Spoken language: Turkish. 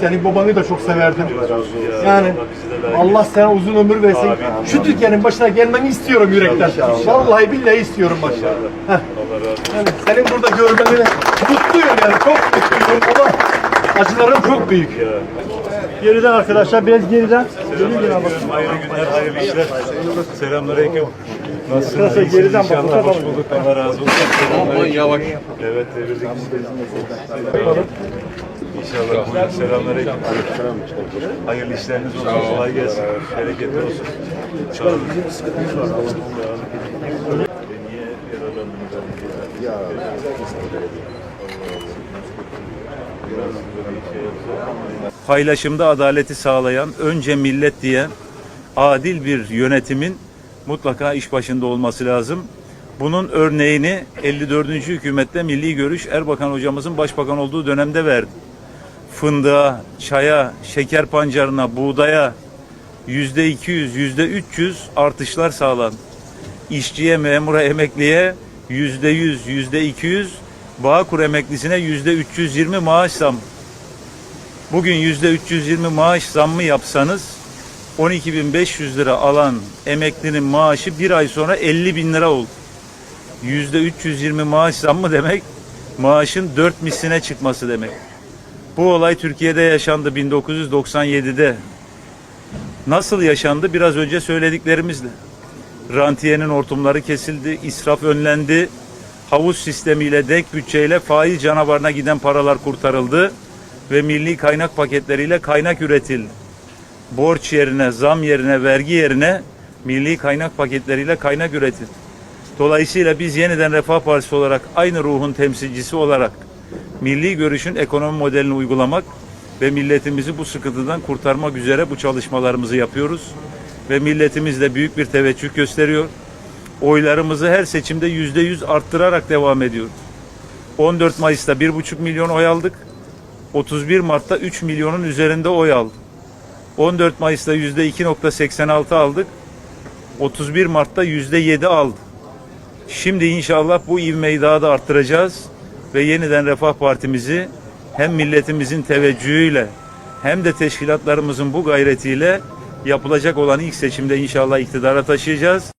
Senin babanı da çok severdim. Yani Allah sana uzun ömür versin. Şu Türkiye'nin başına gelmeni istiyorum yürekten. Vallahi billahi istiyorum başına. Yani senin burada görmeni mutluyum yani çok mutluyum ama acılarım çok büyük. Geriden arkadaşlar biraz geriden. Hayırlı günler, hayırlı işler. Selamünaleyküm. Nasılsınız? İyisiniz geriden inşallah. Hoş bulduk. Allah razı olsun. Selamünaleyküm. yavaş. Evet, devirdik. İnşallah. Buyurun. Selamünaleyküm. Hayırlı işleriniz olsun. Kolay gelsin. Bereketli olsun. Sağ olun. Niye yaralandınız? paylaşımda adaleti sağlayan, önce millet diyen adil bir yönetimin mutlaka iş başında olması lazım. Bunun örneğini 54. hükümette Milli Görüş Erbakan hocamızın başbakan olduğu dönemde verdi. Fındığa, çaya, şeker pancarına, buğdaya yüzde 200, yüzde 300 artışlar sağlandı. İşçiye, memura, emekliye yüzde 100, yüzde 200, Bağkur emeklisine yüzde 320 maaş zam. Bugün yüzde 320 maaş zammı yapsanız 12.500 lira alan emeklinin maaşı bir ay sonra 50 bin lira oldu. Yüzde 320 maaş zammı demek maaşın dört misline çıkması demek. Bu olay Türkiye'de yaşandı 1997'de. Nasıl yaşandı? Biraz önce söylediklerimizle. Rantiyenin hortumları kesildi, israf önlendi, havuz sistemiyle, denk bütçeyle faiz canavarına giden paralar kurtarıldı ve milli kaynak paketleriyle kaynak üretildi. Borç yerine, zam yerine, vergi yerine milli kaynak paketleriyle kaynak üretildi. Dolayısıyla biz yeniden Refah Partisi olarak aynı ruhun temsilcisi olarak milli görüşün ekonomi modelini uygulamak ve milletimizi bu sıkıntıdan kurtarmak üzere bu çalışmalarımızı yapıyoruz. Ve milletimiz de büyük bir teveccüh gösteriyor. Oylarımızı her seçimde yüzde yüz arttırarak devam ediyoruz. 14 Mayıs'ta 1,5 milyon oy aldık. 31 Mart'ta 3 milyonun üzerinde oy aldı. 14 Mayıs'ta yüzde 2.86 aldık. 31 Mart'ta yüzde 7 aldı. Şimdi inşallah bu ivmeyi daha da arttıracağız ve yeniden Refah Partimizi hem milletimizin teveccühüyle hem de teşkilatlarımızın bu gayretiyle yapılacak olan ilk seçimde inşallah iktidara taşıyacağız.